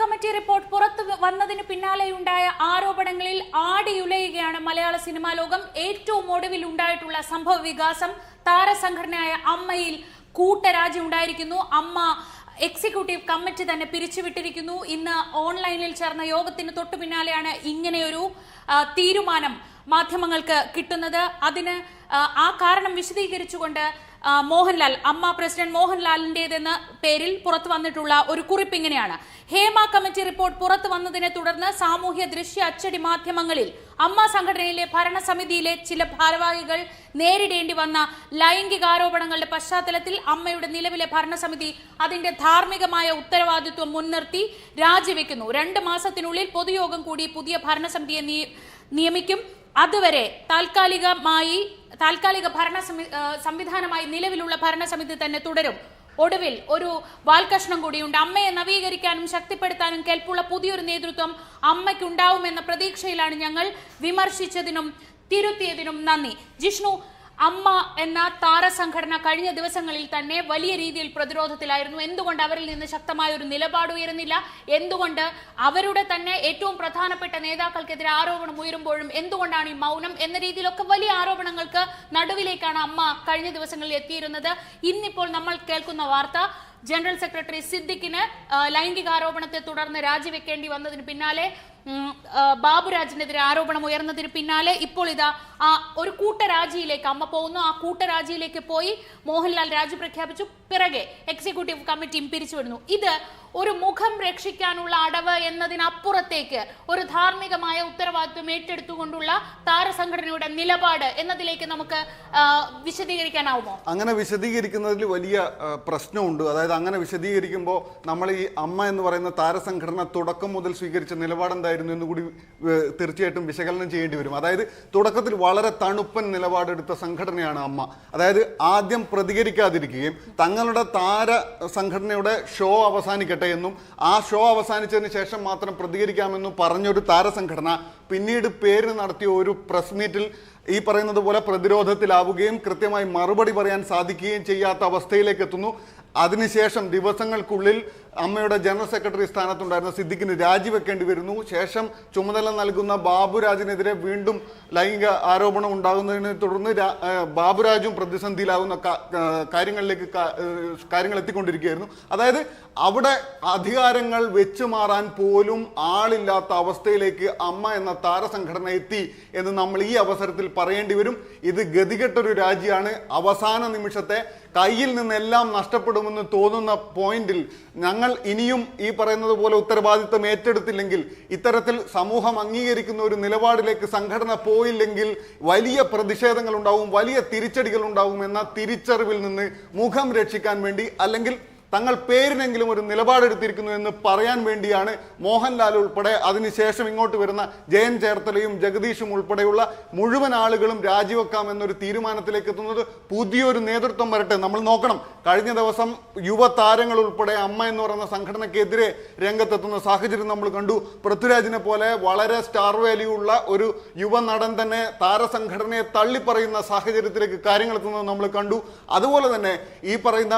Committee report പുറത്തു വന്നതിന് പിന്നാലെയുണ്ടായ ആരോപണങ്ങളിൽ ആടിയുലയുകയാണ് മലയാള സിനിമാ ലോകം. ഏറ്റവും ഒടുവിൽ ഉണ്ടായിട്ടുള്ള സംഭവ വികാസം താരസംഘടനയായ അമ്മയിൽ കൂട്ടരാജി ഉണ്ടായിരിക്കുന്നു. അമ്മ എക്സിക്യൂട്ടീവ് കമ്മിറ്റി തന്നെ പിരിച്ചുവിട്ടിരിക്കുന്നു. ഇന്ന് ഓൺലൈനിൽ ചേർന്ന യോഗത്തിന് തൊട്ടു പിന്നാലെയാണ് ഇങ്ങനെയൊരു തീരുമാനം മാധ്യമങ്ങൾക്ക് കിട്ടുന്നത്. അതിന് ആ, കാരണം വിശദീകരിച്ചുകൊണ്ട് മോഹൻലാൽ അമ്മ പ്രസിഡന്റ് മോഹൻലാലിന്റേതെന്ന പേരിൽ പുറത്തു വന്നിട്ടുള്ള ഒരു കുറിപ്പ് ഇങ്ങനെയാണ്. ഹേമ കമ്മിറ്റി റിപ്പോർട്ട് പുറത്തു വന്നതിനെ തുടർന്ന് സാമൂഹ്യ ദൃശ്യ അച്ചടി മാധ്യമങ്ങളിൽ അമ്മ സംഘടനയിലെ ഭരണസമിതിയിലെ ചില ഭാരവാഹികൾ നേരിടേണ്ടി വന്ന ലൈംഗികാരോപണങ്ങളുടെ പശ്ചാത്തലത്തിൽ അമ്മയുടെ നിലവിലെ ഭരണസമിതി അതിന്റെ ധാർമ്മികമായ ഉത്തരവാദിത്വം മുൻനിർത്തി രാജിവെക്കുന്നു. രണ്ട് മാസത്തിനുള്ളിൽ പൊതുയോഗം കൂടി പുതിയ ഭരണസമിതിയെ നിയമിക്കും. അതുവരെ താൽക്കാലികമായി താൽക്കാലിക ഭരണ സംവിധാനമായി നിലവിലുള്ള ഭരണസമിതി തന്നെ തുടരും. ഒടുവിൽ ഒരു വാൽകഷ്ണം കൂടിയുണ്ട്. അമ്മയെ നവീകരിക്കാനും ശക്തിപ്പെടുത്താനും കേൾപ്പുള്ള പുതിയൊരു നേതൃത്വം അമ്മയ്ക്കുണ്ടാവുമെന്ന പ്രതീക്ഷയിലാണ് ഞങ്ങൾ വിമർശിച്ചതിനും തിരുത്തിയതിനും നന്ദി. ജിഷ്ണു അമ്മ എന്ന താരസംഘടന കഴിഞ്ഞ ദിവസങ്ങളിൽ തന്നെ വലിയ രീതിയിൽ പ്രതിരോധത്തിലായിരുന്നു. എന്തുകൊണ്ട് അവരിൽ നിന്ന് ശക്തമായ ഒരു നിലപാട് ഉയരുന്നില്ല? എന്തുകൊണ്ട് അവരുടെ തന്നെ ഏറ്റവും പ്രധാനപ്പെട്ട നേതാക്കൾക്കെതിരെ ആരോപണം ഉയരുമ്പോഴും എന്തുകൊണ്ടാണ് ഈ മൗനം എന്ന രീതിയിലൊക്കെ വലിയ ആരോപണങ്ങൾക്ക് നടുവിലേക്കാണ് അമ്മ കഴിഞ്ഞ ദിവസങ്ങളിൽ എത്തിയിരുന്നത്? ഇന്നിപ്പോൾ നമ്മൾ കേൾക്കുന്ന വാർത്ത ജനറൽ സെക്രട്ടറി സിദ്ദിഖിന് ലൈംഗിക ലൈംഗികാരോപണത്തെ തുടർന്ന് രാജിവെക്കേണ്ടി വന്നതിന് പിന്നാലെ ബാബുരാജിനെതിരെ ആരോപണം ഉയർന്നതിന് പിന്നാലെ ഇപ്പോൾ ഇതാ ആ ഒരു കൂട്ടരാജിയിലേക്ക് അമ്മ പോകുന്നു. ആ കൂട്ടരാജിയിലേക്ക് പോയി മോഹൻലാൽ രാജി പ്രഖ്യാപിച്ചു. പിറകെ എക്സിക്യൂട്ടീവ് കമ്മിറ്റിയും പിരിച്ചുവിടുന്നു ഇത് ഒരു മുഖം രക്ഷിക്കാനുള്ള അടവ് എന്നതിനപ്പുറത്തേക്ക് ഒരു ധാർമ്മികമായ ഉത്തരവാദിത്വം ഏറ്റെടുത്തുകൊണ്ടുള്ള താരസംഘടനയുടെ നിലപാട് എന്നതിലേക്ക് നമുക്ക് വിശദീകരിക്കാനാവുമോ? അങ്ങനെ വിശദീകരിക്കുന്നതിൽ വലിയ പ്രശ്നമുണ്ട്. അതായത് അങ്ങനെ വിശദീകരിക്കുമ്പോൾ നമ്മൾ ഈ അമ്മ എന്ന് പറയുന്ന താരസംഘടന തുടക്കം മുതൽ സ്വീകരിച്ച നിലപാടെന്തായിരുന്നു? എന്ന് കൂടി തീർച്ചയായിട്ടും വിശകലനം ചെയ്യേണ്ടി വരും. അതായത് തുടക്കത്തിൽ വളരെ തണുപ്പൻ നിലപാടെടുത്ത സംഘടനയാണ് അമ്മ. അതായത് ആദ്യം പ്രതികരിക്കാതിരിക്കുകയും തങ്ങളുടെ താര സംഘടനയുടെ ഷോ അവസാനിക്കട്ടെ എന്നും ആ ഷോ അവസാനിച്ചതിന് ശേഷം മാത്രം പ്രതികരിക്കാമെന്നും പറഞ്ഞൊരു താരസംഘടന പിന്നീട് പേര് നടത്തിയ ഒരു പ്രസ് മീറ്റിൽ ഈ പറയുന്നത് പോലെ പ്രതിരോധത്തിലാവുകയും കൃത്യമായി മറുപടി പറയാൻ സാധിക്കുകയും ചെയ്യാത്ത അവസ്ഥയിലേക്ക് എത്തുന്നു. അതിനുശേഷം ദിവസങ്ങൾക്കുള്ളിൽ അമ്മയുടെ ജനറൽ സെക്രട്ടറി സ്ഥാനത്തുണ്ടായിരുന്ന സിദ്ദിഖിന് രാജിവെക്കേണ്ടി വരുന്നു. ശേഷം ചുമതല നൽകുന്ന ബാബുരാജിനെതിരെ വീണ്ടും ലൈംഗിക ആരോപണം ഉണ്ടാകുന്നതിനെ തുടർന്ന് ബാബുരാജും പ്രതിസന്ധിയിലാകുന്ന കാര്യങ്ങളിലേക്ക് കാര്യങ്ങൾ എത്തിക്കൊണ്ടിരിക്കുകയായിരുന്നു അതായത് അവിടെ അധികാരങ്ങൾ വെച്ചു മാറാൻ പോലും ആളില്ലാത്ത അവസ്ഥയിലേക്ക് അമ്മ എന്ന താരസംഘടന എത്തി എന്ന് നമ്മൾ ഈ അവസരത്തിൽ പറയേണ്ടി വരും. ഇത് ഗതികെട്ടൊരു രാജ്യമാണ്. അവസാന നിമിഷത്തെ കയ്യിൽ നിന്നെല്ലാം നഷ്ടപ്പെടുമെന്ന് തോന്നുന്ന പോയിന്റിൽ ഞങ്ങൾ ഇനിയും ഈ പറയുന്നത് പോലെ ഉത്തരവാദിത്തം ഏറ്റെടുത്തില്ലെങ്കിൽ ഇത്തരത്തിൽ സമൂഹം അംഗീകരിക്കുന്ന ഒരു നിലപാടിലേക്ക് സംഘടന പോയില്ലെങ്കിൽ വലിയ പ്രതിഷേധങ്ങൾ ഉണ്ടാവും വലിയ തിരിച്ചടികൾ ഉണ്ടാവും എന്ന തിരിച്ചറിവിൽ നിന്ന് മുഖം രക്ഷിക്കാൻ വേണ്ടി അല്ലെങ്കിൽ തങ്ങൾ പേരിനെങ്കിലും ഒരു നിലപാടെടുത്തിരിക്കുന്നു എന്ന് പറയാൻ വേണ്ടിയാണ് മോഹൻലാൽ ഉൾപ്പെടെ അതിനുശേഷം ഇങ്ങോട്ട് വരുന്ന ജയൻ ചേർത്തലയും ജഗദീഷും ഉൾപ്പെടെയുള്ള മുഴുവൻ ആളുകളും രാജിവെക്കാം എന്നൊരു തീരുമാനത്തിലേക്ക് എത്തുന്നത് പുതിയൊരു നേതൃത്വം വരട്ടെ. നമ്മൾ നോക്കണം. കഴിഞ്ഞ ദിവസം യുവതാരങ്ങൾ ഉൾപ്പെടെ അമ്മ എന്ന് പറയുന്ന സംഘടനയ്ക്കെതിരെ രംഗത്തെത്തുന്ന സാഹചര്യം നമ്മൾ കണ്ടു. പൃഥ്വിരാജിനെ പോലെ വളരെ സ്റ്റാർ വാല്യൂ ഉള്ള ഒരു യുവ നടൻ തന്നെ താരസംഘടനയെ തള്ളിപ്പറയുന്ന സാഹചര്യത്തിലേക്ക് കാര്യങ്ങൾ എത്തുന്നത് നമ്മൾ കണ്ടു. അതുപോലെ തന്നെ ഈ പറയുന്ന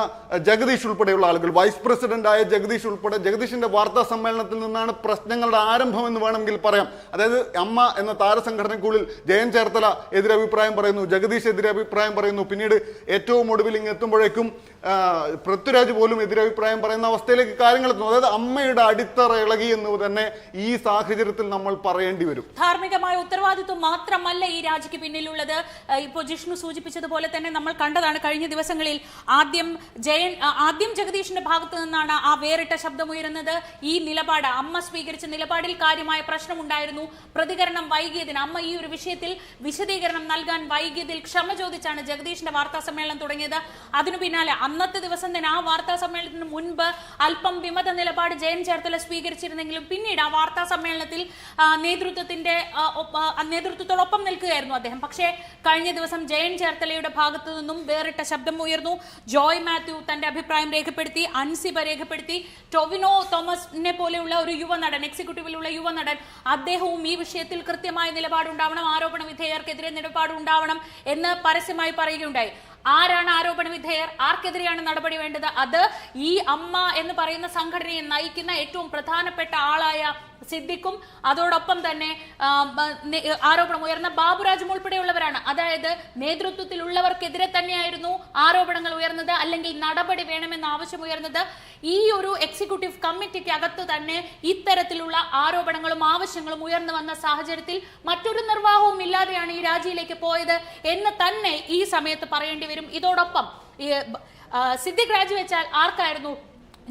ജഗദീഷ് ഉൾപ്പെടെയുള്ള ആളുകൾ വൈസ് പ്രസിഡന്റ് ആയ ജഗദീഷ് ഉൾപ്പെടെ ജഗദീഷിന്റെ വാർത്താ സമ്മേളനത്തിൽ നിന്നാണ് പ്രശ്നങ്ങളുടെ ആരംഭം എന്ന് വേണമെങ്കിൽ പറയാം. അതായത് അമ്മ എന്ന താരസംഘടനയ്ക്കുള്ളിൽ ജയൻ ചേർത്തല എതിരഭിപ്രായം പറയുന്നു ജഗദീഷ് എതിരഭിപ്രായം പറയുന്നു. പിന്നീട് ഏറ്റവും ഒടുവിൽ ഇങ്ങ് എത്തുമ്പോഴേക്കും ആ, പൃഥ്വിരാജ് പോലും എതിരഭിപ്രായം പറയുന്ന അവസ്ഥയിലേക്ക് കാര്യങ്ങൾ എത്തുന്നു. അതായത് അമ്മയുടെ അടിത്തറ ഇളകി എന്ന് തന്നെ ഈ സാഹചര്യത്തിൽ നമ്മൾ പറയേണ്ടി വരും. ധാർമ്മികമായ ഉത്തരവാദിത്വം മാത്രമല്ല ഈ രാജിക്ക് പിന്നിലുള്ളത്. ഇപ്പോൾ ജിഷ്ണു സൂചിപ്പിച്ചതുപോലെ തന്നെ നമ്മൾ കണ്ടതാണ് കഴിഞ്ഞ ദിവസങ്ങളിൽ ആദ്യം ജയൻ ആദ്യം ജഗദീഷിന്റെ ഭാഗത്തു നിന്നാണ് ആ വേറിട്ട ശബ്ദമുയരുന്നത്. ഈ നിലപാട് അമ്മ സ്വീകരിച്ച നിലപാടിൽ കാര്യമായ പ്രശ്നമുണ്ടായിരുന്നു. പ്രതികരണം വൈകിയതിന് അമ്മ ഈ ഒരു വിഷയത്തിൽ വിശദീകരണം നൽകാൻ വൈകിയതിൽ ക്ഷമ ചോദിച്ചാണ് ജഗദീഷിന്റെ വാർത്താ സമ്മേളനം തുടങ്ങിയത്. അതിനു പിന്നാലെ അന്നത്തെ ദിവസം തന്നെ ആ വാർത്താ സമ്മേളനത്തിന് മുൻപ് അല്പം വിമത നിലപാട് ജയൻ ചേർത്തല സ്വീകരിച്ചിരുന്നെങ്കിലും പിന്നീട് ആ വാർത്താ സമ്മേളനത്തിൽ നേതൃത്വത്തിന്റെ നേതൃത്വത്തോടൊപ്പം നിൽക്കുകയായിരുന്നു അദ്ദേഹം. പക്ഷേ കഴിഞ്ഞ ദിവസം ജയൻ ചേർത്തലയുടെ ഭാഗത്തു നിന്നും വേറിട്ട ശബ്ദം ഉയർന്നു. ജോയ് മാത്യു തന്റെ അഭിപ്രായം രേഖപ്പെടുത്തി അൻസിബ രേഖപ്പെടുത്തി. ടൊവിനോ തോമസിനെ പോലെയുള്ള ഒരു യുവ നടൻ എക്സിക്യൂട്ടീവിലുള്ള യുവ നടൻ അദ്ദേഹവും ഈ വിഷയത്തിൽ കൃത്യമായ നിലപാടുണ്ടാവണം ആരോപണ വിധേയർക്കെതിരെ നിലപാടുണ്ടാവണം എന്ന് പരസ്യമായി പറയുകയുണ്ടായി. ആരാണ് ആരോപണ വിധേയർ? ആർക്കെതിരെയാണ് നടപടി വേണ്ടത്? അത് ഈ അമ്മ എന്ന് പറയുന്ന സംഘടനയെ നയിക്കുന്ന ഏറ്റവും പ്രധാനപ്പെട്ട ആളായ സിദ്ദിഖും അതോടൊപ്പം തന്നെ ആരോപണം ഉയർന്ന ബാബുരാജും ഉൾപ്പെടെയുള്ളവരാണ്. അതായത് നേതൃത്വത്തിലുള്ളവർക്കെതിരെ തന്നെയായിരുന്നു ആരോപണങ്ങൾ ഉയർന്നത് അല്ലെങ്കിൽ നടപടി വേണമെന്ന ആവശ്യം ഉയർന്നത്. ഈ ഒരു എക്സിക്യൂട്ടീവ് കമ്മിറ്റിക്ക് അകത്ത് തന്നെ ഇത്തരത്തിലുള്ള ആരോപണങ്ങളും ആവശ്യങ്ങളും ഉയർന്നു വന്ന സാഹചര്യത്തിൽ മറ്റൊരു നിർവാഹവും ഇല്ലാതെയാണ് ഈ രാജിയിലേക്ക് പോയത് എന്ന് തന്നെ ഈ സമയത്ത് പറയേണ്ടി വരും. ഇതോടൊപ്പം സിദ്ദിഖ് രാജിവെച്ചാൽ ആർക്കായിരുന്നു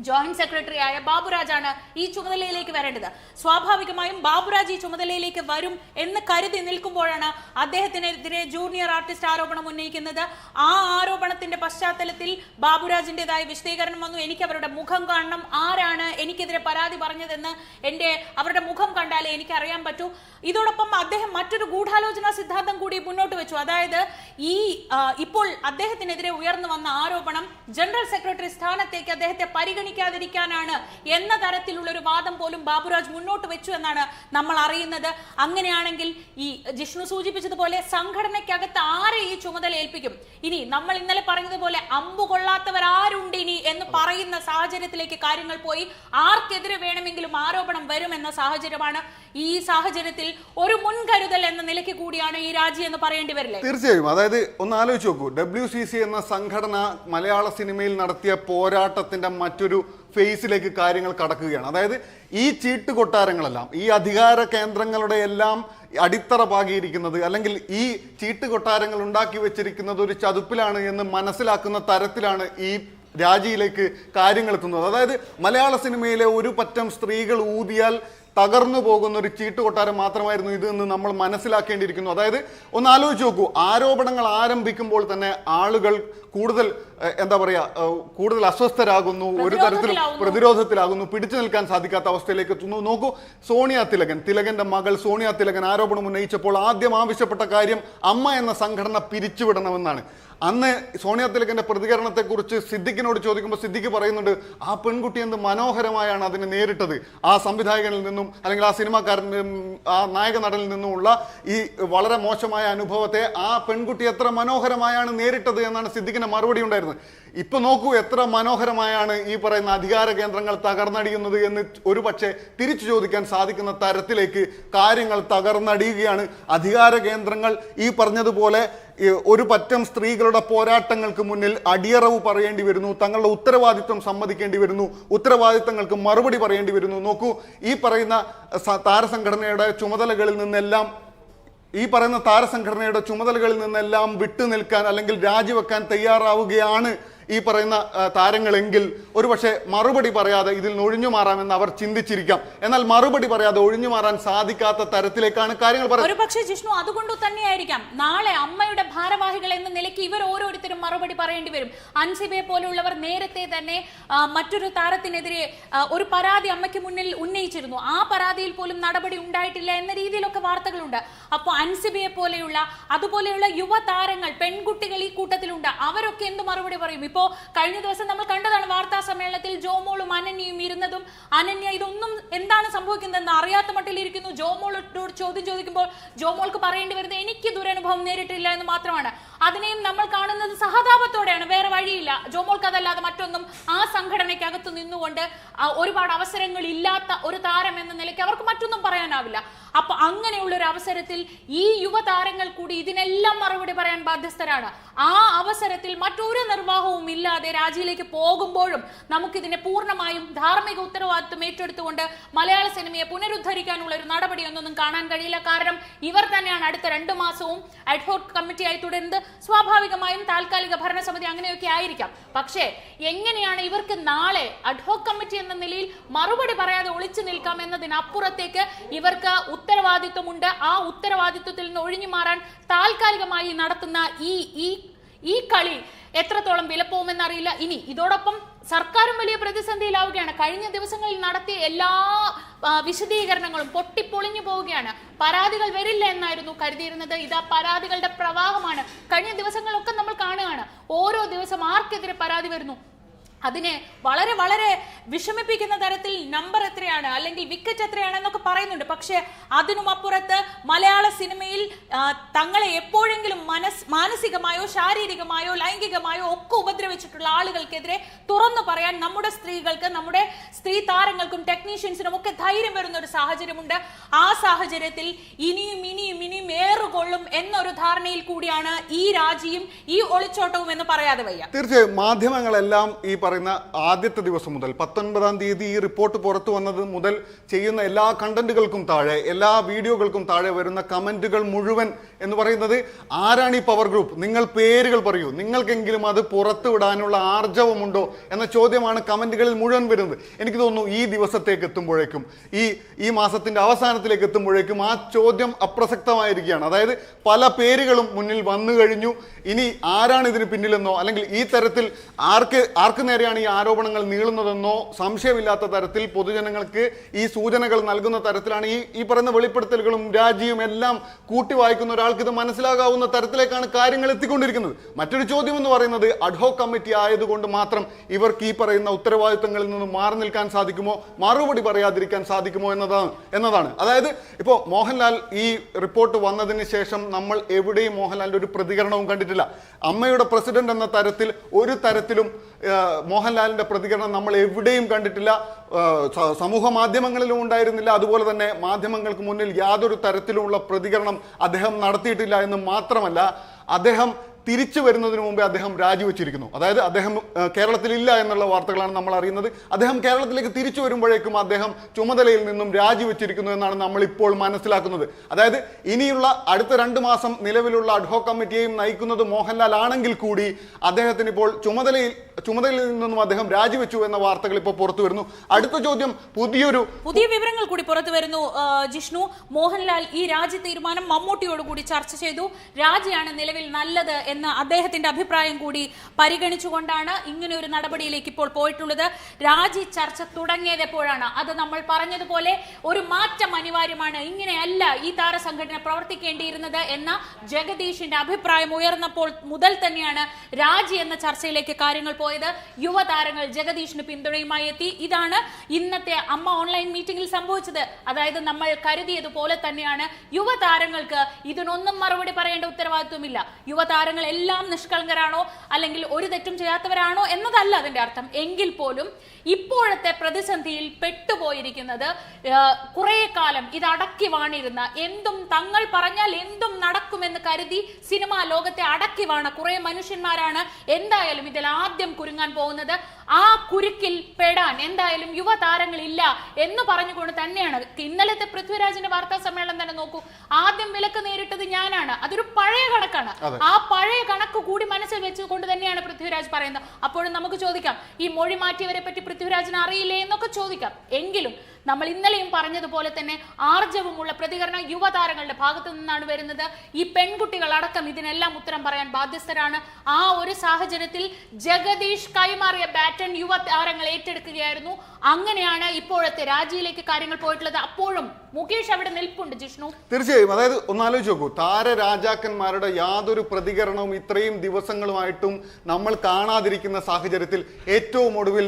ജോയിന്റ് സെക്രട്ടറി ആയ ബാബുരാജാണ് ഈ ചുമതലയിലേക്ക് വരേണ്ടത്. സ്വാഭാവികമായും ബാബുരാജ് ഈ ചുമതലയിലേക്ക് വരും എന്ന് കരുതി നിൽക്കുമ്പോഴാണ് അദ്ദേഹത്തിനെതിരെ ജൂനിയർ ആർട്ടിസ്റ്റ് ആരോപണം ഉന്നയിക്കുന്നത്. ആ ആരോപണത്തിന്റെ പശ്ചാത്തലത്തിൽ ബാബുരാജിന്റേതായ വിശദീകരണം വന്നു. എനിക്ക് അവരുടെ മുഖം കാണണം. ആരാണ് എനിക്കെതിരെ പരാതി പറഞ്ഞതെന്ന് എന്റെ അവരുടെ മുഖം കണ്ടാലേ എനിക്ക് അറിയാൻ പറ്റൂ. ഇതോടൊപ്പം അദ്ദേഹം മറ്റൊരു ഗൂഢാലോചനാ സിദ്ധാന്തം കൂടി മുന്നോട്ട് വെച്ചു. അതായത് ഈ ഇപ്പോൾ അദ്ദേഹത്തിനെതിരെ ഉയർന്നു വന്ന ആരോപണം ജനറൽ സെക്രട്ടറി സ്ഥാനത്തേക്ക് അദ്ദേഹത്തെ പരിഗണിക്കാതിരിക്കാനാണ് എന്ന തരത്തിലുള്ള ഒരു വാദം പോലും ബാബുരാജ് മുന്നോട്ട് വെച്ചു എന്നാണ് നമ്മൾ അറിയുന്നത്. അങ്ങനെയാണെങ്കിൽ ഈ ജിഷ്ണു സൂചിപ്പിച്ചതുപോലെ സംഘടനയ്ക്കകത്ത് ആരെ ഈ ചുമതല ഏൽപ്പിക്കും? ഇനി നമ്മൾ ഇന്നലെ പറഞ്ഞതുപോലെ അമ്പു കൊള്ളാത്തവർ ആരുണ്ട് ഇനി എന്ന് പറയുന്ന സാഹചര്യത്തിലേക്ക് കാര്യങ്ങൾ പോയി. ആർക്കെതിരെ വേണമെങ്കിലും ആരോപണം വരുമെന്ന സാഹചര്യമാണ് ഈ സാഹചര്യത്തിൽ ഒരു മുൻകരുതൽ എന്ന നിലയ്ക്ക് കൂടിയാണ് ഈ രാജി എന്ന് പറയേണ്ടി വരില്ലേ? തീർച്ചയായും. അതായത് ഒന്ന് ആലോചിച്ച് നോക്കൂ. ഡബ്ല്യു സി സി എന്ന സംഘടന മലയാള സിനിമയിൽ നടത്തിയ പോരാട്ടത്തിന്റെ മറ്റൊരു ഫേസിലേക്ക് കാര്യങ്ങൾ കടക്കുകയാണ്. അതായത് ഈ ചീട്ട് കൊട്ടാരങ്ങളെല്ലാം ഈ അധികാര കേന്ദ്രങ്ങളുടെ എല്ലാം അടിത്തറ പാകിയിരിക്കുന്നത് അല്ലെങ്കിൽ ഈ ചീട്ട് കൊട്ടാരങ്ങൾ ഉണ്ടാക്കി വെച്ചിരിക്കുന്നത് ഒരു ചതുപ്പിലാണ് എന്ന് മനസ്സിലാക്കുന്ന തരത്തിലാണ് ഈ രാജിയിലേക്ക് കാര്യങ്ങൾ എത്തുന്നത്. അതായത് മലയാള സിനിമയിലെ ഒരു പറ്റം സ്ത്രീകൾ ഊതിയാൽ തകർന്നു പോകുന്ന ഒരു ചീട്ട് കൊട്ടാരം മാത്രമായിരുന്നു ഇത് എന്ന് നമ്മൾ മനസ്സിലാക്കേണ്ടിയിരിക്കുന്നു. അതായത് ഒന്ന് ആലോചിച്ച് നോക്കൂ. ആരോപണങ്ങൾ ആരംഭിക്കുമ്പോൾ തന്നെ ആളുകൾ കൂടുതൽ എന്താ പറയാ കൂടുതൽ അസ്വസ്ഥരാകുന്നു ഒരു തരത്തിലും പ്രതിരോധത്തിലാകുന്നു പിടിച്ചു നിൽക്കാൻ സാധിക്കാത്ത അവസ്ഥയിലേക്ക് എത്തുന്നു. നോക്കൂ സോണിയ തിലകൻ തിലകന്റെ മകൾ സോണിയ തിലകൻ ആരോപണം ഉന്നയിച്ചപ്പോൾ ആദ്യം ആവശ്യപ്പെട്ട കാര്യം അമ്മ എന്ന സംഘടന പിരിച്ചുവിടണമെന്നാണ്. അന്ന് സോണിയ തിലകന്റെ പ്രതികരണത്തെക്കുറിച്ച് സിദ്ദിഖിനോട് ചോദിക്കുമ്പോൾ സിദ്ദിഖ് പറയുന്നുണ്ട് ആ പെൺകുട്ടി എന്ത് മനോഹരമായാണ് അതിനെ നേരിട്ടത്. ആ സംവിധായകനിൽ നിന്നും അല്ലെങ്കിൽ ആ സിനിമാക്കാരനിൽ ആ നായക നടനിൽ നിന്നുമുള്ള ഈ വളരെ മോശമായ അനുഭവത്തെ ആ പെൺകുട്ടി എത്ര മനോഹരമായാണ് നേരിട്ടത് എന്നാണ് സിദ്ദിഖിന്റെ മറുപടി ഉണ്ടായിരുന്നത്. ഇപ്പൊ നോക്കൂ എത്ര മനോഹരമായാണ് ഈ പറയുന്ന അധികാര കേന്ദ്രങ്ങൾ തകർന്നടിയുന്നത് എന്ന് ഒരു പക്ഷേ തിരിച്ചു ചോദിക്കാൻ സാധിക്കുന്ന തരത്തിലേക്ക് കാര്യങ്ങൾ തകർന്നടിയുകയാണ്. അധികാര കേന്ദ്രങ്ങൾ ഈ പറഞ്ഞതുപോലെ ഒരു പറ്റം സ്ത്രീകളുടെ പോരാട്ടങ്ങൾക്ക് മുന്നിൽ അടിയറവ് പറയേണ്ടി വരുന്നു തങ്ങളുടെ ഉത്തരവാദിത്വം സമ്മതിക്കേണ്ടി വരുന്നു ഉത്തരവാദിത്തങ്ങൾക്ക് മറുപടി പറയേണ്ടി വരുന്നു. നോക്കൂ ഈ പറയുന്ന താരസംഘടനയുടെ ചുമതലകളിൽ നിന്നെല്ലാം ഈ പറയുന്ന താരസംഘടനയുടെ ചുമതലകളിൽ നിന്നെല്ലാം വിട്ടുനിൽക്കാൻ അല്ലെങ്കിൽ രാജിവെക്കാൻ തയ്യാറാവുകയാണ് ഈ പറയുന്ന താരങ്ങളെങ്കിൽ ഒരുപക്ഷെ മറുപടി പറയാതെ ഇതിൽ നിന്ന് ഒഴിഞ്ഞു മാറാമെന്ന് അവർ ചിന്തിച്ചിരിക്കാം. എന്നാൽ മറുപടി പറയാതെ ഒഴിഞ്ഞു മാറാൻ സാധിക്കാത്ത തരത്തിലേക്കാണ് കാര്യങ്ങൾ പറയുന്നത്. ഒരു പക്ഷേ ജിഷ്ണു അതുകൊണ്ട് തന്നെയായിരിക്കാം. നാളെ അമ്മയുടെ ഭാരവാഹികൾ എന്ന നിലയ്ക്ക് ഇവർ ഓരോരുത്തരും മറുപടി പറയേണ്ടി വരും. അൻസിബയെ പോലുള്ളവർ നേരത്തെ തന്നെ മറ്റൊരു താരത്തിനെതിരെ ഒരു പരാതി അമ്മയ്ക്ക് മുന്നിൽ ഉന്നയിച്ചിരുന്നു. ആ പരാതിയിൽ പോലും നടപടി ഉണ്ടായിട്ടില്ല എന്ന രീതിയിലൊക്കെ വാർത്തകളുണ്ട്. അപ്പോൾ അൻസിബയെ പോലെയുള്ള അതുപോലെയുള്ള യുവതാരങ്ങൾ പെൺകുട്ടികൾ ഈ കൂട്ടത്തിലുണ്ട്. അവരൊക്കെ എന്ത് മറുപടി പറയും? ഇപ്പോ കഴിഞ്ഞ ദിവസം നമ്മൾ കണ്ടതാണ് വാർത്താ സമ്മേളനത്തിൽ ജോമോളും അനന്യയും ഇരുന്നതും. അനന്യ ഇതൊന്നും എന്താണ് സംഭവിക്കുന്നതെന്ന് അറിയാത്ത മട്ടിലിരിക്കുന്നു ജോമോളോട് ചോദ്യം ചോദിക്കുമ്പോൾ ജോമോൾക്ക് പറയേണ്ടി വരുന്നത് എനിക്ക് ദുരനുഭവം നേരിട്ടില്ല എന്ന് മാത്രമാണ്. അതിനെയും നമ്മൾ കാണുന്നത് സഹതാപത്തോടെയാണ്. വേറെ വഴിയില്ല. ജോമോൾക്ക് അതല്ലാതെ മറ്റൊന്നും ആ സംഘടനയ്ക്കകത്ത് നിന്നുകൊണ്ട് ഒരുപാട് അവസരങ്ങൾ ഇല്ലാത്ത ഒരു താരം എന്ന നിലയ്ക്ക് അവർക്ക് മറ്റൊന്നും പറയാനാവില്ല. അപ്പൊ അങ്ങനെയുള്ള ഒരു അവസരത്തിൽ ഈ യുവതാരങ്ങൾ കൂടി ഇതിനെല്ലാം മറുപടി പറയാൻ ബാധ്യസ്ഥരാണ്. ആ അവസരത്തിൽ മറ്റൊരു നിർവാഹവും ഇല്ലാതെ രാജിയിലേക്ക് പോകുമ്പോഴും നമുക്കിതിനെ പൂർണമായും ധാർമ്മിക ഉത്തരവാദിത്വം ഏറ്റെടുത്തുകൊണ്ട് മലയാള സിനിമയെ പുനരുദ്ധരിക്കാനുള്ള ഒരു നടപടിയൊന്നും കാണാൻ കഴിയില്ല. കാരണം ഇവർ തന്നെയാണ് അടുത്ത രണ്ടു മാസവും അഡ്ഹോക് കമ്മിറ്റിയായി തുടരുന്നത്. സ്വാഭാവികമായും താൽക്കാലിക ഭരണസമിതി അങ്ങനെയൊക്കെ ആയിരിക്കാം. പക്ഷേ എങ്ങനെയാണ് ഇവർക്ക് നാളെ അഡ്ഹോക് കമ്മിറ്റി എന്ന നിലയിൽ മറുപടി പറയാതെ ഒളിച്ചു നിൽക്കാം എന്നതിനപ്പുറത്തേക്ക് ഇവർക്ക് ഉത്തരവാദിത്വമുണ്ട്. ആ ഉത്തരവാദിത്വത്തിൽ നിന്ന് ഒഴിഞ്ഞു മാറാൻ താൽക്കാലികമായി നടത്തുന്ന ഈ ഈ ഈ കളി എത്രത്തോളം വിലപ്പോകുമെന്നറിയില്ല ഇനി ഇതോടൊപ്പം സർക്കാരും വലിയ പ്രതിസന്ധിയിലാവുകയാണ്. കഴിഞ്ഞ ദിവസങ്ങളിൽ നടത്തിയ എല്ലാ വിശദീകരണങ്ങളും പൊട്ടിപ്പൊളിഞ്ഞു പോവുകയാണ്. പരാതികൾ വരില്ല എന്നായിരുന്നു കരുതിയിരുന്നത്. ഇതാ പരാതികളുടെ പ്രവാഹമാണ്. കഴിഞ്ഞ ദിവസങ്ങളൊക്കെ നമ്മൾ കാണുകയാണ്. ഓരോ ദിവസം ആർക്കെതിരെ പരാതി വരുന്നു? അതിനെ വളരെ വളരെ വിഷമിപ്പിക്കുന്ന തരത്തിൽ നമ്പർ എത്രയാണ്? അല്ലെങ്കിൽ വിക്കറ്റ് എത്രയാണ് എന്നൊക്കെ പറയുന്നുണ്ട്. പക്ഷെ അതിനും അപ്പുറത്ത് മലയാള സിനിമയിൽ തങ്ങളെ എപ്പോഴെങ്കിലും മനസ് മാനസികമായോ ശാരീരികമായോ ലൈംഗികമായോ ഒക്കെ ഉപദ്രവിച്ചിട്ടുള്ള ആളുകൾക്കെതിരെ തുറന്നു പറയാൻ നമ്മുടെ സ്ത്രീകൾക്ക് നമ്മുടെ സ്ത്രീ താരങ്ങൾക്കും ടെക്നീഷ്യൻസിനും ഒക്കെ ധൈര്യം വരുന്ന ഒരു സാഹചര്യമുണ്ട്. ആ സാഹചര്യത്തിൽ ഇനിയും ഇനിയും ഇനിയും ഏറുകൊള്ളും എന്നൊരു ധാരണയിൽ കൂടിയാണ് ഈ രാജിയും ഈ ഒളിച്ചോട്ടവും എന്ന് പറയാതെ വയ്യ. തീർച്ചയായും മാധ്യമങ്ങളെല്ലാം ഈ പറയുന്ന ആദ്യത്തെ ദിവസം മുതൽ പത്തൊൻപതാം തീയതി ഈ റിപ്പോർട്ട് പുറത്തു വന്നത് മുതൽ ചെയ്യുന്ന എല്ലാ കണ്ടന്റുകൾക്കും താഴെ എല്ലാ വീഡിയോകൾക്കും താഴെ വരുന്ന കമന്റുകൾ മുഴുവൻ എന്ന് പറയുന്നത് ആരാണ് ഈ പവർ ഗ്രൂപ്പ്? നിങ്ങൾ പേരുകൾ പറയൂ. നിങ്ങൾക്കെങ്കിലും അത് പുറത്തു വിടാനുള്ള ആർജവമുണ്ടോ എന്ന ചോദ്യമാണ് കമന്റുകളിൽ മുഴുവൻ വരുന്നത്. എനിക്ക് തോന്നുന്നു ഈ ദിവസത്തേക്ക് എത്തുമ്പോഴേക്കും ഈ ഈ മാസത്തിന്റെ അവസാനത്തിലേക്ക് എത്തുമ്പോഴേക്കും ആ ചോദ്യം അപ്രസക്തമായിരിക്കുകയാണ്. അതായത് പല പേരുകളും മുന്നിൽ വന്നു കഴിഞ്ഞു. ഇനി ആരാണ് ഇതിന് പിന്നിലെന്നോ അല്ലെങ്കിൽ ഈ തരത്തിൽ ആർക്ക് ആർക്ക് നേരെയാണ് ഈ ആരോപണങ്ങൾ നീളുന്നതെന്നോ സംശയമില്ലാത്ത തരത്തിൽ പൊതുജനങ്ങൾക്ക് ഈ സൂചനകൾ നൽകുന്ന തരത്തിലാണ് ഈ ഈ പറയുന്ന വെളിപ്പെടുത്തലുകളും രാജിയും എല്ലാം കൂട്ടി വായിക്കുന്ന ഒരാൾക്ക് ഇത് മനസ്സിലാകാവുന്ന തരത്തിലേക്കാണ് കാര്യങ്ങൾ എത്തിക്കൊണ്ടിരിക്കുന്നത്. മറ്റൊരു ചോദ്യം എന്ന് പറയുന്നത് അഡ്ഹോ കമ്മിറ്റി ആയതുകൊണ്ട് മാത്രം ഇവർക്ക് ഈ പറയുന്ന ഉത്തരവാദിത്തങ്ങളിൽ നിന്ന് മാറി നിൽക്കാൻ സാധിക്കുമോ മറുപടി പറയാതിരിക്കാൻ സാധിക്കുമോ എന്നതാണ് എന്നതാണ്. അതായത് ഇപ്പോൾ മോഹൻലാൽ ഈ റിപ്പോർട്ട് വന്നതിന് ശേഷം നമ്മൾ എവിടെയും മോഹൻലാലിന്റെ ഒരു പ്രതികരണവും കണ്ടിട്ടില്ല. അമ്മയുടെ പ്രസിഡന്റ് എന്ന തരത്തിൽ ഒരു തരത്തിലും ആ, മോഹൻലാലിന്റെ പ്രതികരണം നമ്മൾ എവിടെയും കണ്ടിട്ടില്ല. സമൂഹ മാധ്യമങ്ങളിലും ഉണ്ടായിരുന്നില്ല. അതുപോലെ തന്നെ മാധ്യമങ്ങൾക്ക് മുന്നിൽ യാതൊരു തരത്തിലുമുള്ള പ്രതികരണം അദ്ദേഹം നടത്തിയിട്ടില്ല എന്ന് മാത്രമല്ല അദ്ദേഹം തിരിച്ചു വരുന്നതിന് മുമ്പേ അദ്ദേഹം രാജിവെച്ചിരിക്കുന്നു. അതായത് അദ്ദേഹം കേരളത്തിലില്ല എന്നുള്ള വാർത്തകളാണ് നമ്മൾ അറിയുന്നത്. അദ്ദേഹം കേരളത്തിലേക്ക് തിരിച്ചു വരുമ്പോഴേക്കും അദ്ദേഹം ചുമതലയിൽ നിന്നും രാജിവെച്ചിരിക്കുന്നു എന്നാണ് നമ്മൾ ഇപ്പോൾ മനസ്സിലാക്കുന്നത്. അതായത് ഇനിയുള്ള അടുത്ത രണ്ട് മാസം നിലവിലുള്ള അഡ്ഹോ കമ്മിറ്റിയെയും നയിക്കുന്നത് മോഹൻലാൽ ആണെങ്കിൽ കൂടി അദ്ദേഹത്തിന് ഇപ്പോൾ ചുമതലയിൽ ചുമതലയിൽ നിന്നും അദ്ദേഹം രാജിവെച്ചു എന്ന വാർത്തകൾ ഇപ്പോൾ പുറത്തു വരുന്നു. അടുത്ത ചോദ്യം പുതിയൊരു പുതിയ വിവരങ്ങൾ കൂടി പുറത്തു വരുന്നു. ജിഷ്ണു മോഹൻലാൽ ഈ രാജി തീരുമാനം മമ്മൂട്ടിയോട് കൂടി ചർച്ച ചെയ്തു. രാജിയാണ് നിലവിൽ നല്ലത് എന്ന് അദ്ദേഹത്തിന്റെ അഭിപ്രായം കൂടി പരിഗണിച്ചുകൊണ്ടാണ് ഇങ്ങനെ ഒരു നടപടിയിലേക്ക് ഇപ്പോൾ പോയിട്ടുള്ളത്. രാജി ചർച്ച തുടങ്ങിയത് എപ്പോഴാണ് അത് നമ്മൾ പറഞ്ഞതുപോലെ ഒരു മാറ്റം അനിവാര്യമാണ്. ഇങ്ങനെയല്ല ഈ താരസംഘടന പ്രവർത്തിക്കേണ്ടിയിരുന്നത് എന്ന ജഗദീഷിന്റെ അഭിപ്രായം ഉയർന്നപ്പോൾ മുതൽ തന്നെയാണ് രാജി എന്ന ചർച്ചയിലേക്ക് കാര്യങ്ങൾ പോയത്. യുവതാരങ്ങൾ ജഗദീഷിന് പിന്തുണയുമായി എത്തി. ഇതാണ് ഇന്നത്തെ അമ്മ ഓൺലൈൻ മീറ്റിംഗിൽ സംഭവിച്ചത്. അതായത് നമ്മൾ കരുതിയതുപോലെ തന്നെയാണ്. യുവതാരങ്ങൾക്ക് ഇതിനൊന്നും മറുപടി പറയേണ്ട ഉത്തരവാദിത്വമില്ല. യുവതാരങ്ങൾ എല്ലാം നിഷ്കളങ്കരാണോ? അല്ലെങ്കിൽ ഒരു തെറ്റും ചെയ്യാത്തവരാണോ എന്നതല്ല അതിന്റെ അർത്ഥം. എങ്കിൽ പോലും ഇപ്പോഴത്തെ പ്രതിസന്ധിയിൽ പെട്ടുപോയിരിക്കുന്നത് കുറെ കാലം ഇത് അടക്കി വാണിരുന്ന എന്തും തങ്ങൾ പറഞ്ഞാൽ എന്തും നടക്കുമെന്ന് കരുതി സിനിമാ ലോകത്തെ അടക്കി വാണ കുറെ മനുഷ്യന്മാരാണ്. എന്തായാലും ഇതിൽ ആദ്യം കുരുങ്ങാൻ പോകുന്നത് ആ കുരുക്കിൽ പെടാൻ എന്തായാലും യുവതാരങ്ങളില്ല എന്ന് പറഞ്ഞുകൊണ്ട് തന്നെയാണ്. ഇന്നലത്തെ പൃഥ്വിരാജിന്റെ വാർത്താ സമ്മേളനം തന്നെ നോക്കൂ. ആദ്യം വിലക്ക് നേരിട്ടത് ഞാനാണ്. അതൊരു പഴയ കണക്കാണ്. ആ പഴയ കണക്ക് കൂടി മനസ്സിൽ വെച്ചുകൊണ്ട് തന്നെയാണ് പൃഥ്വിരാജ് പറയുന്നത്. അപ്പോഴും നമുക്ക് ചോദിക്കാം ഈ മൊഴി മാറ്റിയവരെ പറ്റി പൃഥ്വിരാജിന് അറിയില്ലേ എന്നൊക്കെ ചോദിക്കാം. എങ്കിലും നമ്മൾ ഇന്നലെയും പറഞ്ഞതുപോലെ തന്നെ ആർജവമുള്ള പ്രതികരണം യുവതാരങ്ങളുടെ ഭാഗത്തു നിന്നാണ് വരുന്നത്. ഈ പെൺകുട്ടികൾ അടക്കം ഇതിനെല്ലാം ഉത്തരം പറയാൻ ബാധ്യസ്ഥരാണ്. ആ ഒരു സാഹചര്യത്തിൽ ജഗദീഷ് കൈമാറിയ ബാറ്റൺ യുവതാരങ്ങൾ ഏറ്റെടുക്കുകയായിരുന്നു. അങ്ങനെയാണ് ഇപ്പോഴത്തെ രാജിയിലേക്ക് കാര്യങ്ങൾ പോയിട്ടുള്ളത്. അപ്പോഴും മുകേഷ് അവിടെ നിൽപ്പുണ്ട് ജിഷ്ണു. തീർച്ചയായും. അതായത് ഒന്ന് ഒന്നാലോചിച്ച് നോക്കൂ. താരരാജാക്കന്മാരുടെ യാതൊരു പ്രതികരണവും ഇത്രയും ദിവസങ്ങളുമായിട്ടും നമ്മൾ കാണാതിരിക്കുന്ന സാഹചര്യത്തിൽ ഏറ്റവും ഒടുവിൽ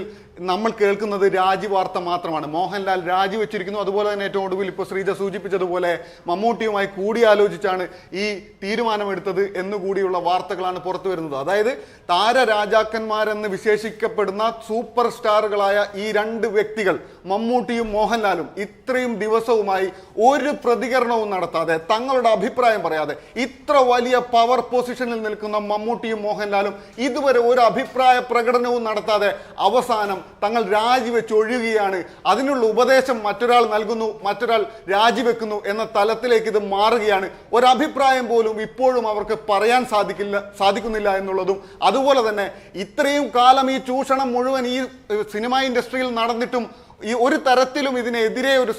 നമ്മൾ കേൾക്കുന്നത് രാജി വാർത്ത മാത്രമാണ്. മോഹൻലാൽ രാജിവെച്ചിരിക്കുന്നു. അതുപോലെ തന്നെ ഏറ്റവും ഒടുവിൽ ഇപ്പോൾ ശ്രീജ സൂചിപ്പിച്ചതുപോലെ മമ്മൂട്ടിയുമായി കൂടിയാലോചിച്ചാണ് ഈ തീരുമാനമെടുത്തത് എന്നുകൂടിയുള്ള വാർത്തകളാണ് പുറത്തു വരുന്നത്. അതായത് താര രാജാക്കന്മാരെന്ന് വിശേഷിക്കപ്പെടുന്ന സൂപ്പർ സ്റ്റാറുകളായ ഈ രണ്ട് വ്യക്തികൾ മമ്മൂട്ടിയും മോഹൻലാലും ഇത്രയും ദിവസവുമായി ഒരു പ്രതികരണവും നടത്താതെ തങ്ങളുടെ അഭിപ്രായം പറയാതെ ഇത്ര വലിയ പവർ പൊസിഷനിൽ നിൽക്കുന്ന മമ്മൂട്ടിയും മോഹൻലാലും ഇതുവരെ ഒരു അഭിപ്രായ പ്രകടനവും നടത്താതെ അവസാനം തങ്ങൾ രാജിവെച്ച് ഒഴുകുകയാണ് അതിനുള്ള ഉപദേശം മറ്റൊരാൾ നൽകുന്നു മറ്റൊരാൾ രാജിവെക്കുന്നു എന്ന തലത്തിലേക്ക് ഇത് മാറുകയാണ്. ഒരഭിപ്രായം പോലും ഇപ്പോഴും അവർക്ക് പറയാൻ സാധിക്കില്ല സാധിക്കുന്നില്ല എന്നുള്ളതും. അതുപോലെ തന്നെ ഇത്രയും കാലം ഈ ചൂഷണം മുഴുവൻ ഈ സിനിമ ഇൻഡസ്ട്രിയിൽ നടന്നിട്ടും ഈ ഒരു തരത്തിലും ഇതിനെതിരെ ഒരു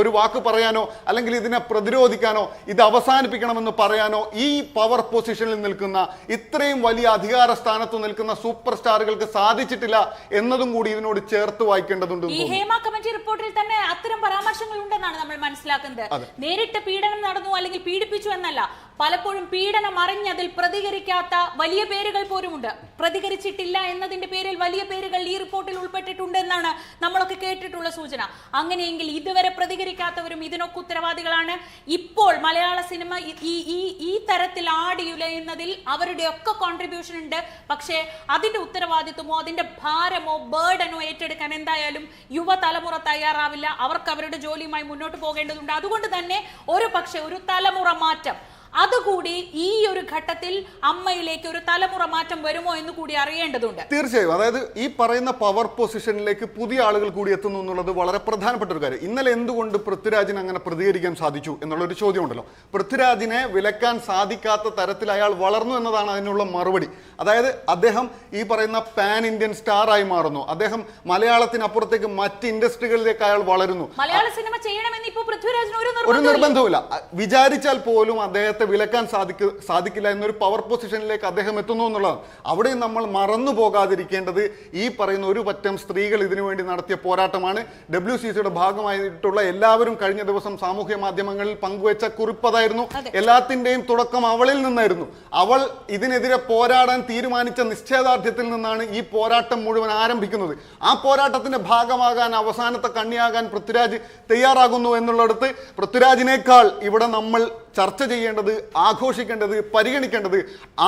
ഒരു വാക്ക് പറയാനോ അല്ലെങ്കിൽ ഇതിനെ പ്രതിരോധിക്കാനോ ഇത് അവസാനിപ്പിക്കണമെന്ന് പറയാനോ ഈ പവർ പൊസിഷനിൽ നിൽക്കുന്ന ഇത്രയും വലിയ അധികാര സ്ഥാനത്ത് നിൽക്കുന്ന സൂപ്പർ സ്റ്റാറുകൾക്ക് സാധിച്ചിട്ടില്ല എന്നതും കൂടി ഇതിനോട് ചേർത്ത് വായിക്കേണ്ടതുണ്ട് ഈ ഹേമ കമ്മിറ്റി റിപ്പോർട്ടിൽ തന്നെ അത്തരം പരാമർശങ്ങൾ ഉണ്ടെന്നാണ് നമ്മൾ മനസ്സിലാക്കുന്നത്. നേരിട്ട് പീഡനം നടന്നു അല്ലെങ്കിൽ പീഡിപ്പിച്ചു എന്നല്ല. പലപ്പോഴും പീഡനം അറിഞ്ഞതിൽ പ്രതികരിക്കാത്ത വലിയ പേരുകൾ പോലുമുണ്ട്. പ്രതികരിച്ചിട്ടില്ല എന്നതിന്റെ പേരിൽ വലിയ പേരുകൾ ഈ റിപ്പോർട്ടിൽ ഉൾപ്പെട്ടിട്ടുണ്ട് എന്നാണ് നമ്മളൊക്കെ കേട്ടിട്ടുള്ള സൂചന. അങ്ങനെയെങ്കിൽ ഇതുവരെ പ്രതികരിക്കാത്തവരും ഇതിനൊക്കെ ഉത്തരവാദികളാണ്. ഇപ്പോൾ മലയാള സിനിമ ഈ- ഈ ഈ തരത്തിൽ ആടിയുലയുന്നതിൽ അവരുടെയൊക്കെ കോൺട്രിബ്യൂഷൻ ഉണ്ട്. പക്ഷേ അതിന്റെ ഉത്തരവാദിത്വമോ അതിന്റെ ഭാരമോ ബേർഡനോ ഏറ്റെടുക്കാൻ എന്തായാലും യുവതലമുറ തയ്യാറാവില്ല. അവർക്ക് അവരുടെ ജോലിയുമായി മുന്നോട്ട് പോകേണ്ടതുണ്ട്. അതുകൊണ്ട് തന്നെ ഒരു പക്ഷേ ഒരു തലമുറ മാറ്റം അതുകൂടി ഈ ഒരു ഘട്ടത്തിൽ അമ്മയിലേക്ക് ഒരു തലമുറ മാറ്റം വരുമോ എന്ന് കൂടി അറിയേണ്ടതുണ്ട്. തീർച്ചയായും. അതായത് ഈ പറയുന്ന പവർ പൊസിഷനിലേക്ക് പുതിയ ആളുകൾ കൂടി എത്തുന്നു എന്നുള്ളത് വളരെ പ്രധാനപ്പെട്ട ഒരു കാര്യം. ഇന്നലെ എന്തുകൊണ്ട് പൃഥ്വിരാജിന് അങ്ങനെ പ്രതികരിക്കാൻ സാധിച്ചു എന്നുള്ള ഒരു ചോദ്യമുണ്ടല്ലോ. പൃഥ്വിരാജിനെ വിലക്കാൻ സാധിക്കാത്ത തരത്തിൽ അയാൾ വളർന്നു എന്നതാണ് അതിനുള്ള മറുപടി. അതായത് അദ്ദേഹം ഈ പറയുന്ന പാൻ ഇന്ത്യൻ സ്റ്റാർ ആയി മാറുന്നു. അദ്ദേഹം മലയാളത്തിനപ്പുറത്തേക്ക് മറ്റ് ഇൻഡസ്ട്രികളിലേക്ക് അയാൾ വളരുന്നു. മലയാള സിനിമ ചെയ്യണമെന്ന് ഇപ്പോൾ പൃഥ്വിരാജിന് ഒരു നിർബന്ധവുമില്ല. വിചാരിച്ചാൽ പോലും അദ്ദേഹത്തെ വിലക്കാൻ സാധിക്ക സാധിക്കില്ല എന്നൊരു പവർ പൊസിഷനിലേക്ക് അദ്ദേഹം എത്തുന്നു എന്നുള്ളതാണ്. അവിടെയും നമ്മൾ മറന്നു പോകാതിരിക്കേണ്ടത് ഈ പറയുന്ന ഒരു പറ്റം സ്ത്രീകൾ ഇതിനു വേണ്ടി നടത്തിയ പോരാട്ടമാണ്. ഡബ്ല്യു സി സിയുടെ ഭാഗമായിട്ടുള്ള എല്ലാവരും കഴിഞ്ഞ ദിവസം സാമൂഹ്യ മാധ്യമങ്ങളിൽ പങ്കുവച്ച കുറിപ്പതായിരുന്നു എല്ലാത്തിന്റെയും തുടക്കം അവളിൽ നിന്നായിരുന്നു. അവൾ ഇതിനെതിരെ പോരാടാൻ തീരുമാനിച്ച നിശ്ചയദാർഢ്യത്തിൽ നിന്നാണ് ഈ പോരാട്ടം മുഴുവൻ ആരംഭിക്കുന്നത്. ആ പോരാട്ടത്തിന്റെ ഭാഗമാകാൻ അവസാനത്തെ കണ്ണിയാകാൻ പൃഥ്വിരാജ് തയ്യാറാകുന്നു എന്നുള്ളിടത്ത് പൃഥ്വിരാജിനേക്കാൾ ഇവിടെ നമ്മൾ ചർച്ച ചെയ്യേണ്ടത് ആഘോഷിക്കേണ്ടത് പരിഗണിക്കേണ്ടത്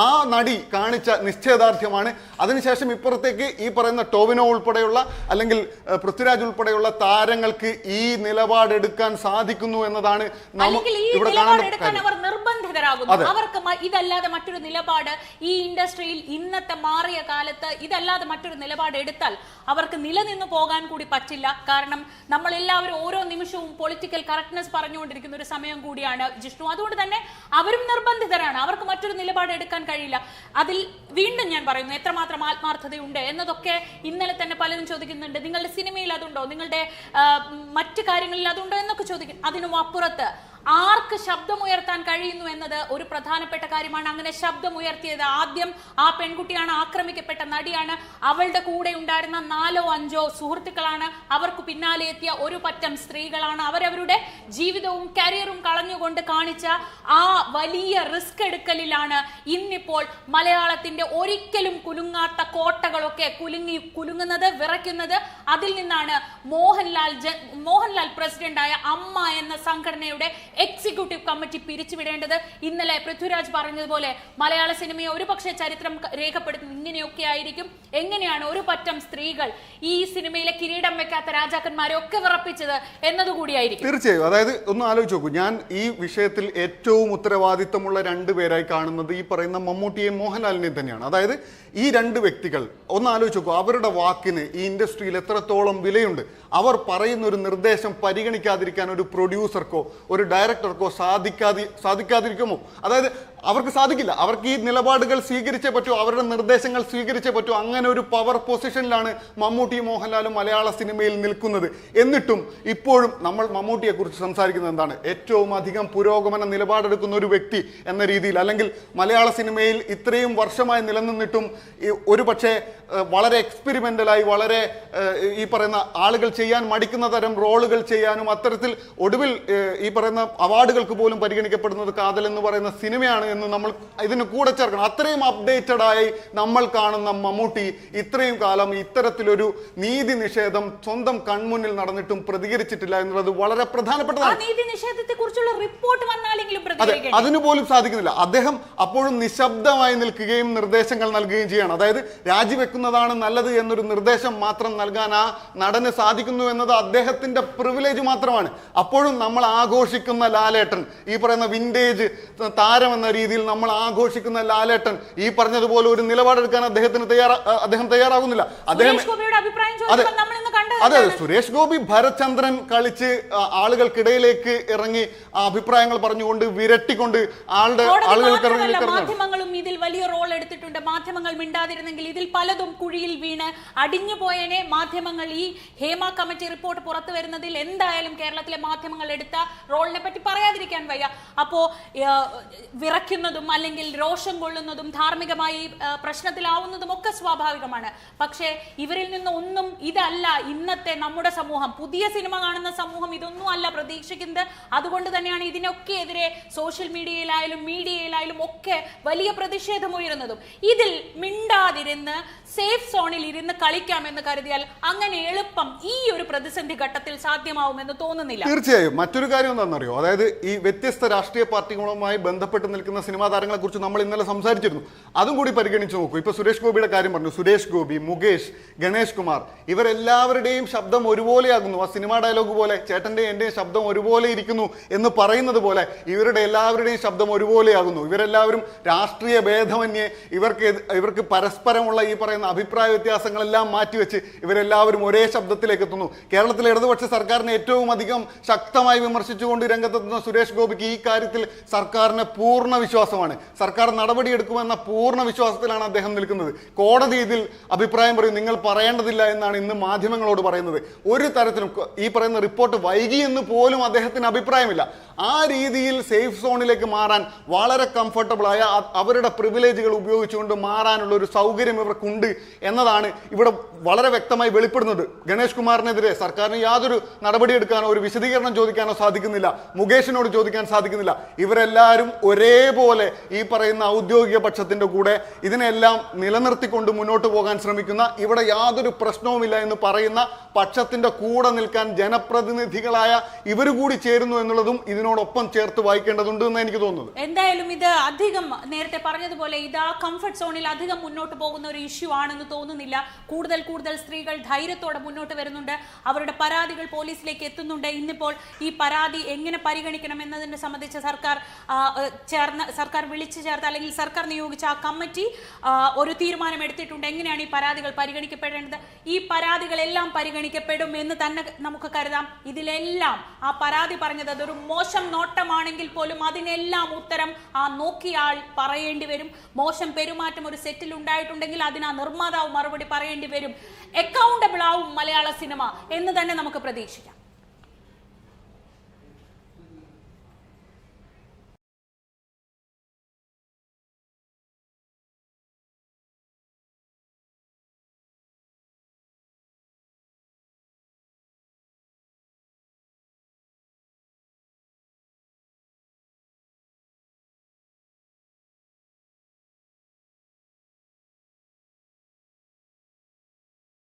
ആ നടി കാണിച്ച നിശ്ചയദാർഢ്യമാണ്. അതിനുശേഷം ഇപ്പുറത്തേക്ക് ഈ പറയുന്ന ടോവിനോ ഉൾപ്പെടെയുള്ള അല്ലെങ്കിൽ പൃഥ്വിരാജ് ഉൾപ്പെടെയുള്ള താരങ്ങൾക്ക് ഈ നിലപാടെടുക്കാൻ സാധിക്കുന്നു എന്നതാണ് ഇവിടെ നിർബന്ധിതരാകുന്നു. അവർക്ക് ഇതല്ലാതെ മറ്റൊരു നിലപാട് ഈ ഇൻഡസ്ട്രിയിൽ ഇന്നത്തെ മാറിയ കാലത്ത് ഇതല്ലാതെ മറ്റൊരു നിലപാട് എടുത്താൽ അവർക്ക് നിലനിന്ന് പോകാൻ കൂടി പറ്റില്ല. കാരണം നമ്മൾ എല്ലാവരും ഓരോ നിമിഷവും പൊളിറ്റിക്കൽ കറക്റ്റ്നെസ് പറഞ്ഞുകൊണ്ടിരിക്കുന്ന ഒരു സമയം കൂടിയാണ് ജിഷ്ണു. അതുകൊണ്ട് തന്നെ അവരും നിർബന്ധിതരാണ്. അവർക്ക് മറ്റൊരു നിലപാട് എടുക്കാൻ കഴിയില്ല. അതിൽ വീണ്ടും ഞാൻ പറയുന്നു എത്രമാത്രം ആത്മാർത്ഥതയുണ്ട് എന്നതൊക്കെ ഇന്നലെ തന്നെ പലരും ചോദിക്കുന്നുണ്ട്. നിങ്ങളുടെ സിനിമയിൽ അതുണ്ടോ? നിങ്ങളുടെ മറ്റു കാര്യങ്ങളിൽ അതുണ്ടോ എന്നൊക്കെ ചോദിക്കും. അതിനും അപ്പുറത്ത് ആർക്ക് ശബ്ദമുയർത്താൻ കഴിയുന്നു എന്നത് ഒരു പ്രധാനപ്പെട്ട കാര്യമാണ്. അങ്ങനെ ശബ്ദമുയർത്തിയത് ആദ്യം ആ പെൺകുട്ടിയാണ് ആക്രമിക്കപ്പെട്ട നടിയാണ്. അവളുടെ കൂടെ ഉണ്ടായിരുന്ന നാലോ അഞ്ചോ സുഹൃത്തുക്കളാണ്. അവർക്ക് പിന്നാലെ എത്തിയ ഒരു പറ്റം സ്ത്രീകളാണ്. അവരവരുടെ ജീവിതവും കരിയറും കളഞ്ഞുകൊണ്ട് കാണിച്ച ആ വലിയ റിസ്ക് എടുക്കലിലാണ് ഇന്നിപ്പോൾ മലയാളത്തിന്റെ ഒരിക്കലും കുലുങ്ങാത്ത കോട്ടകളൊക്കെ കുലുങ്ങി കുലുങ്ങുന്നത് വിറയ്ക്കുന്നത്. അതിൽ നിന്നാണ് മോഹൻലാൽ മോഹൻലാൽ പ്രസിഡന്റായ അമ്മ എന്ന സംഘടനയുടെ എക്സിക്യൂട്ടീവ് കമ്മിറ്റി പിരിച്ചുവിടേണ്ടത്. ഇന്നലെ പൃഥ്വിരാജ് പറഞ്ഞതുപോലെ മലയാള സിനിമയെ ഒരുപക്ഷെ ചരിത്രം രേഖപ്പെടുത്തുന്നത് ഇങ്ങനെയൊക്കെ ആയിരിക്കും. എങ്ങനെയാണ് ഒരു പറ്റം സ്ത്രീകൾ ഈ സിനിമയിലെ കിരീടം വെക്കാത്ത രാജാക്കന്മാരെ ഒക്കെ വിറപ്പിച്ചത് എന്നതുകൂടിയായിരിക്കും. തീർച്ചയായും. അതായത് ഒന്ന് ആലോചിച്ച് നോക്കൂ. ഞാൻ ഈ വിഷയത്തിൽ ഏറ്റവും ഉത്തരവാദിത്തമുള്ള രണ്ടു പേരായി കാണുന്നത് ഈ പറയുന്ന മമ്മൂട്ടിയെയും മോഹൻലാലിനെയും തന്നെയാണ്. അതായത് ഈ രണ്ട് വ്യക്തികൾ ഒന്ന് ആലോചിച്ച് നോക്കൂ അവരുടെ വാക്കിന് ഈ ഇൻഡസ്ട്രിയിൽ എത്രത്തോളം വിലയുണ്ട്? അവർ പറയുന്ന ഒരു നിർദ്ദേശം പരിഗണിക്കാതിരിക്കാൻ ഒരു പ്രൊഡ്യൂസർക്കോ ഒരു ഡയറക്ടർക്കോ സാധിക്കാതി സാധിക്കാതിരിക്കുമോ? അതായത് അവർക്ക് സാധിക്കില്ല. അവർക്ക് ഈ നിലപാടുകൾ സ്വീകരിച്ചേ പറ്റൂ അവരുടെ നിർദ്ദേശങ്ങൾ സ്വീകരിച്ചേ പറ്റൂ. അങ്ങനെ ഒരു പവർ പൊസിഷനിലാണ് മമ്മൂട്ടി മോഹൻലാലും മലയാള സിനിമയിൽ നിൽക്കുന്നത്. എന്നിട്ടും ഇപ്പോഴും നമ്മൾ മമ്മൂട്ടിയെക്കുറിച്ച് സംസാരിക്കുന്നത് എന്താണ്? ഏറ്റവും അധികം പുരോഗമന നിലപാടെടുക്കുന്ന ഒരു വ്യക്തി എന്ന രീതിയിൽ. അല്ലെങ്കിൽ മലയാള സിനിമയിൽ ഇത്രയും വർഷമായി നിലനിന്നിട്ടും ഒരു പക്ഷേ വളരെ എക്സ്പെരിമെന്റലായി വളരെ ഈ പറയുന്ന ആളുകൾ ചെയ്യാൻ മടിക്കുന്ന തരം റോളുകൾ ചെയ്യാനും അത്തരത്തിൽ ഒടുവിൽ ഈ പറയുന്ന അവാർഡുകൾക്ക് പോലും പരിഗണിക്കപ്പെടുന്നത് കാതൽ എന്ന് പറയുന്ന സിനിമയാണ് എന്ന് നമ്മൾ ഇതിന് കൂടെ ചേർക്കണം. അത്രയും അപ്ഡേറ്റഡ് ആയി നമ്മൾ കാണുന്ന മമ്മൂട്ടി ഇത്രയും കാലം ഇത്തരത്തിലൊരു നീതി നിഷേധം സ്വന്തം കൺമുന്നിൽ നടന്നിട്ടും പ്രതികരിച്ചിട്ടില്ല എന്നുള്ളത് വളരെ പ്രധാനപ്പെട്ടതാണ്. നീതി നിഷേധത്തെ കുറിച്ചുള്ള റിപ്പോർട്ട് വന്നാലെങ്കിലും അതെ അതിനു പോലും സാധിക്കുന്നില്ല. അദ്ദേഹം അപ്പോഴും നിശബ്ദമായി നിൽക്കുകയും നിർദ്ദേശങ്ങൾ നൽകുകയും ചെയ്യണം. അതായത് രാജിവെക്കുന്നതാണ് നല്ലത് എന്നൊരു നിർദ്ദേശം മാത്രം നൽകാൻ ആ നടന് സാധിക്കുന്നു എന്നത് അദ്ദേഹത്തിന്റെ പ്രിവിലേജ് മാത്രമാണ്. അപ്പോഴും നമ്മൾ ആഘോഷിക്കുന്ന ലാലേട്ടൻ ഈ പറയുന്ന വിന്റേജ് താരം എന്ന രീതിയിൽ നമ്മൾ ആഘോഷിക്കുന്ന ലാലേട്ടൻ ഈ പറഞ്ഞതുപോലെ ഒരു നിലപാടെടുക്കാൻ അദ്ദേഹത്തിന് തയ്യാറാ അദ്ദേഹം തയ്യാറാകുന്നില്ല അദ്ദേഹം അതെ. കണ്ടത് അതെ സുരേഷ് ഗോപി ഭരചന്ദ്രൻ കളിച്ച് ആളുകൾക്കിടയിലേക്ക് ഇറങ്ങി അഭിപ്രായങ്ങൾ പറഞ്ഞുകൊണ്ട് വിരട്ടിക്കൊണ്ട് ആളുടെ ആളുകൾക്ക് മാധ്യമങ്ങളും ഇതിൽ വലിയ റോൾ എടുത്തിട്ടുണ്ട്. മാധ്യമങ്ങൾ മിണ്ടാതിരുന്നെങ്കിൽ ഇതിൽ പലതും കുഴിയിൽ വീണ് അടിഞ്ഞു പോയനെ. മാധ്യമങ്ങൾ ഈ ഹേമ കമ്മിറ്റി റിപ്പോർട്ട് പുറത്തു വരുന്നതിൽ എന്തായാലും കേരളത്തിലെ മാധ്യമങ്ങൾ എടുത്ത റോളിനെ പറ്റി പറയാതിരിക്കാൻ വയ്യ. അപ്പോ ഏഹ്, വിറയ്ക്കുന്ന അല്ലെങ്കിൽ രോഷം കൊള്ളുന്നതും ധാർമ്മികമായി പ്രശ്നത്തിലാവുന്നതും ഒക്കെ സ്വാഭാവികമാണ്. പക്ഷേ ഇവരിൽ നിന്ന് ഒന്നും ഇതല്ല ഇന്നത്തെ നമ്മുടെ സമൂഹം. പുതിയ സിനിമ കാണുന്ന സമൂഹം ഇതൊന്നും അല്ല പ്രതീക്ഷിക്കുന്നത്. അതുകൊണ്ട് തന്നെയാണ് ഇതിനൊക്കെ എതിരെ സോഷ്യൽ മീഡിയയിലായാലും മീഡിയയിലായാലും ഒക്കെ വലിയ പ്രതിഷേധം ഉയരുന്നതും. ഇതിൽ മിണ്ടാതിരുന്ന് സേഫ് സോണിൽ ഇരുന്ന് കളിക്കാമെന്ന് കരുതിയാൽ അങ്ങനെ എളുപ്പം ഈ ഒരു പ്രതിസന്ധി ഘട്ടത്തിൽ സാധ്യമാവുമെന്ന് തോന്നുന്നില്ല. തീർച്ചയായും. മറ്റൊരു കാര്യം എന്താണെന്നറിയോ? അതായത് ഈ വ്യത്യസ്ത രാഷ്ട്രീയ പാർട്ടികളുമായി ബന്ധപ്പെട്ട് നിൽക്കുന്ന സിനിമാ താരങ്ങളെ കുറിച്ച് നമ്മൾ ഇന്നലെ സംസാരിച്ചിരുന്നു. അതും കൂടി പരിഗണിച്ച് നോക്കൂ. ഇപ്പൊ സുരേഷ് ഗോപിയുടെ കാര്യം പറഞ്ഞു. സുരേഷ് ഗോപി മുകേഷ് ഗണേഷ് കുമാർ ഇവരെല്ലാവരുടെയും ശബ്ദം ഒരുപോലെയാകുന്നു. ആ സിനിമാ ഡയലോഗ് പോലെ ചേട്ടന്റെ എന്റെയും ശബ്ദം ഒരുപോലെ ഇരിക്കുന്നു എന്ന് പറയുന്നത് പോലെ ഇവരുടെ എല്ലാവരുടെയും ശബ്ദം ഒരുപോലെയാകുന്നു. ഇവരെല്ലാവരും രാഷ്ട്രീയ ഭേദമന്യേ ഇവർക്ക് ഇവർക്ക് പരസ്പരമുള്ള ഈ പറയുന്ന അഭിപ്രായ വ്യത്യാസങ്ങളെല്ലാം മാറ്റിവെച്ച് ഇവരെല്ലാവരും ഒരേ ശബ്ദത്തിലേക്ക് എത്തുന്നു. കേരളത്തിലെ ഇടതുപക്ഷ സർക്കാരിനെ ഏറ്റവും അധികം ശക്തമായി വിമർശിച്ചുകൊണ്ട് രംഗത്തെത്തുന്ന സുരേഷ് ഗോപിക്ക് ഈ കാര്യത്തിൽ സർക്കാരിനെ പൂർണ വിശ്വാസമാണ് സർക്കാർ നടപടിയെടുക്കുമെന്ന പൂർണ വിശ്വാസത്തിലാണ് അദ്ദേഹം നിൽക്കുന്നത്. കോടതി ഇതിൽ അഭിപ്രായം പറയും നിങ്ങൾ പറയേണ്ടതില്ല എന്നാണ് ഇന്ന് മാധ്യമങ്ങളോട് പറയുന്നത്. ഒരു തരത്തിലും ഈ പറയുന്ന റിപ്പോർട്ട് വൈകി എന്ന് പോലും അദ്ദേഹത്തിന് അഭിപ്രായമില്ല. ആ രീതിയിൽ സേഫ് സോണിലേക്ക് മാറാൻ വളരെ കംഫർട്ടബിളായ അവരുടെ പ്രിവിലേജുകൾ ഉപയോഗിച്ചുകൊണ്ട് മാറാനുള്ള ഒരു സൗകര്യം ഇവർക്കുണ്ട് എന്നതാണ് ഇവിടെ വളരെ വ്യക്തമായി വെളിപ്പെടുന്നത്. ഗണേഷ് കുമാറിനെതിരെ സർക്കാരിന് യാതൊരു നടപടിയെടുക്കാനോ ഒരു വിശദീകരണം ചോദിക്കാനോ സാധിക്കുന്നില്ല. മുകേഷിനോട് ചോദിക്കാൻ സാധിക്കുന്നില്ല. ഇവരെല്ലാവരും ഒരേപോലെ ഈ പറയുന്ന ഔദ്യോഗിക പക്ഷത്തിന്റെ കൂടെ ഇതിനെല്ലാം നിലനിർത്തിക്കൊണ്ട് മുന്നോട്ട് പോകാൻ ശ്രമിക്കുന്ന ഇവിടെ യാതൊരു പ്രശ്നവുമില്ല എന്ന് പറയുന്ന പക്ഷത്തിന്റെ കൂടെ നിൽക്കാൻ ജനപ്രതിനിധികളായ ഇവർ കൂടി ചേരുന്നു എന്നുള്ളതും ഇതിനോടൊപ്പം ചേർത്ത് വായിക്കേണ്ടതുണ്ട് എന്ന് എനിക്ക് തോന്നുന്നത്. എന്തായാലും ഇത് അധികം നേരത്തെ പറഞ്ഞതുപോലെ ഇത് ആ കംഫർട്ട് സോണിൽ അധികം മുന്നോട്ട് പോകുന്ന ഒരു ഇഷ്യൂ ആണെന്ന് തോന്നുന്നില്ല. കൂടുതൽ കൂടുതൽ സ്ത്രീകൾ ധൈര്യത്തോടെ മുന്നോട്ട് വരുന്നുണ്ട്. അവരുടെ പരാതികൾ പോലീസിലേക്ക് എത്തുന്നുണ്ട്. ഇന്നിപ്പോൾ ഈ പരാതി എങ്ങനെ പരിഗണിക്കണം എന്നതിനെ സംബന്ധിച്ച് സർക്കാർ ചേർന്ന സർക്കാർ വിളിച്ചു ചേർത്ത് അല്ലെങ്കിൽ സർക്കാർ നിയോഗിച്ച ആ കമ്മിറ്റി ഒരു തീരുമാനം എടുത്തിട്ടുണ്ട്. എങ്ങനെയാണ് ഈ പരാതികൾ പരിഗണിക്കപ്പെടേണ്ടത്? ഈ പരാതികളെല്ലാം പരിഗണിക്കപ്പെടും എന്ന് തന്നെ നമുക്ക് കരുതാം. ഇതിലെല്ലാം ആ പരാതി പറഞ്ഞത് അതൊരു മോശം നോട്ടമാണെങ്കിൽ പോലും അതിനെല്ലാം ഉത്തരം ആ നോക്കിയാൾ പറയേണ്ടി വരും. മോശം പെരുമാറ്റം ഒരു സെറ്റിൽ ഉണ്ടായിട്ടുണ്ടെങ്കിൽ അതിന് ആ നിർമ്മാതാവ് മറുപടി പറയേണ്ടി വരും. അക്കൗണ്ടബിൾ ആവും മലയാള സിനിമ എന്ന് തന്നെ നമുക്ക് പ്രതീക്ഷിക്കാം.